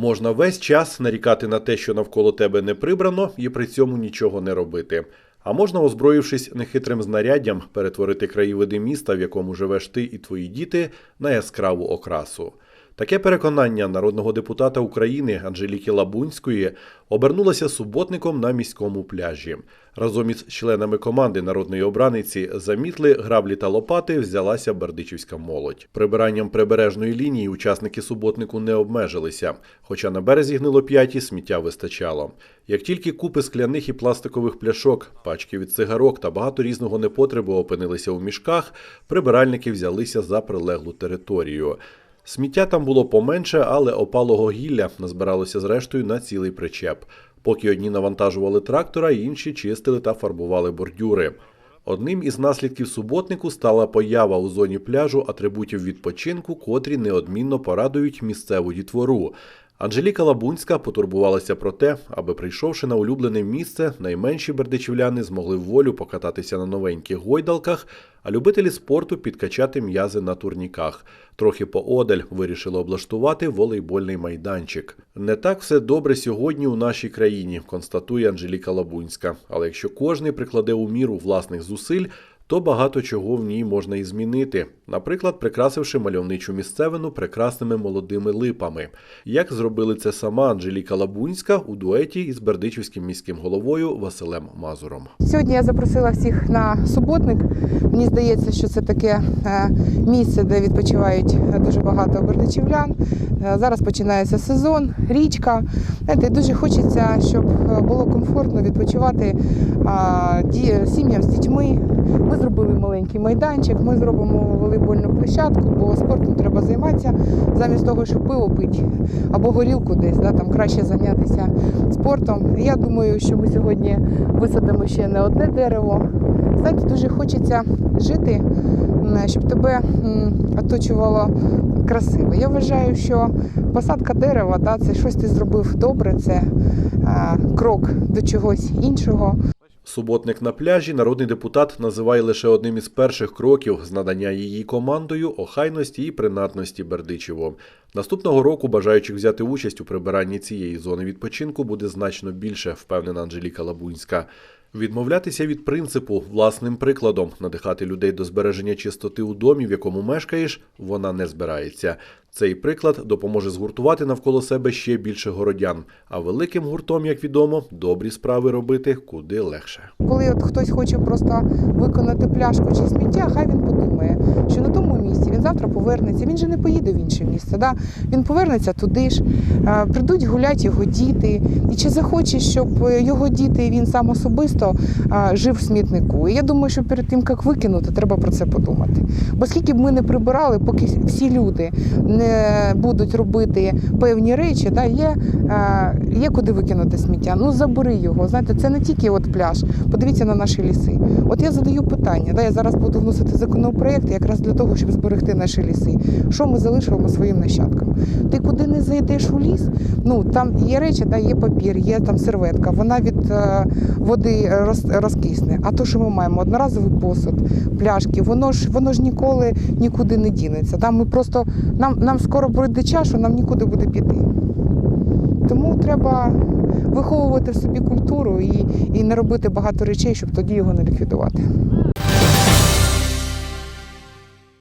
Можна весь час нарікати на те, що навколо тебе не прибрано, і при цьому нічого не робити. А можна, озброївшись нехитрим знаряддям, перетворити краєвиди міста, в якому живеш ти і твої діти, на яскраву окрасу. Таке переконання народного депутата України Анжеліки Лабунської обернулося суботником на міському пляжі. Разом із членами команди народної обраниці за мітли, граблі та лопати взялася бердичівська молодь. Прибиранням прибережної лінії учасники суботнику не обмежилися, хоча на березі гнилоп'яті сміття вистачало. Як тільки купи скляних і пластикових пляшок, пачки від цигарок та багато різного непотребу опинилися у мішках, прибиральники взялися за прилеглу територію. Сміття там було поменше, але опалого гілля назбиралося зрештою на цілий причеп. Поки одні навантажували трактора, інші чистили та фарбували бордюри. Одним із наслідків суботнику стала поява у зоні пляжу атрибутів відпочинку, котрі неодмінно порадують місцеву дітвору. Анжеліка Лабунська потурбувалася про те, аби прийшовши на улюблене місце, найменші бердичівляни змогли волю покататися на новеньких гойдалках, а любителі спорту підкачати м'язи на турніках. Трохи поодаль вирішили облаштувати волейбольний майданчик. Не так все добре сьогодні у нашій країні, констатує Анжеліка Лабунська. Але якщо кожний прикладе у міру власних зусиль, то багато чого в ній можна і змінити, наприклад, прикрасивши мальовничу місцевину прекрасними молодими липами, як зробили це сама Анжеліка Лабунська у дуеті із бердичівським міським головою Василем Мазуром. Сьогодні я запросила всіх на суботник. Мені здається, що це таке е, місце, де відпочивають дуже багато бердичівлян. Е, Зараз починається сезон, річка. Знаєте, дуже хочеться, щоб е, було комфортно відпочивати сім'ям з дітьми. Ми зробили маленький майданчик, ми зробимо волейбольну площадку, бо спортом треба займатися замість того, щоб пиво пити або горілку десь, да, там краще зайнятися спортом. Я думаю, що ми сьогодні висадимо ще не одне дерево. Знаєте, дуже хочеться жити, щоб тебе оточувало красиво. Я вважаю, що посадка дерева да, це щось ти зробив добре, це крок до чогось іншого. Суботник на пляжі народний депутат називає лише одним із перших кроків з надання її командою охайності і принадності Бердичеву. Наступного року бажаючих взяти участь у прибиранні цієї зони відпочинку буде значно більше, впевнена Анжеліка Лабунська. Відмовлятися від принципу власним прикладом надихати людей до збереження чистоти у домі, в якому мешкаєш, вона не збирається. Цей приклад допоможе згуртувати навколо себе ще більше городян. А великим гуртом, як відомо, добрі справи робити куди легше. Коли от хтось хоче просто виконати пляшку чи сміття, хай він подумає, що на тому місці він завтра повернеться. Він же не поїде в інше місце. Да? Він повернеться туди ж, е, прийдуть гулять його діти. І чи захоче, щоб його діти він сам особисто е, жив в смітнику? І я думаю, що перед тим, як викинути, треба про це подумати. Бо скільки б ми не прибирали, поки всі люди не будуть робити певні речі, да, є, е, є куди викинути сміття. Ну забери його. Знаєте, це не тільки от пляж. Подивіться на наші ліси. От я задаю питання. Да, я зараз буду вносити законопроект якраз для того, щоб зберегти наші ліси. Що ми залишимо своїм нащадкам? Ти куди не зайдеш у ліс? Ну там є речі, да, є папір, є там серветка. Вона від е, води роз, розкисне. А то, що ми маємо одноразовий посуд, пляшки, воно ж воно ж ніколи нікуди не дінеться. Да? Ми просто нам, нам скоро пройде час, що нам нікуди буде піти. Тому треба виховувати в собі культуру і, і не робити багато речей, щоб тоді його не ліквідувати.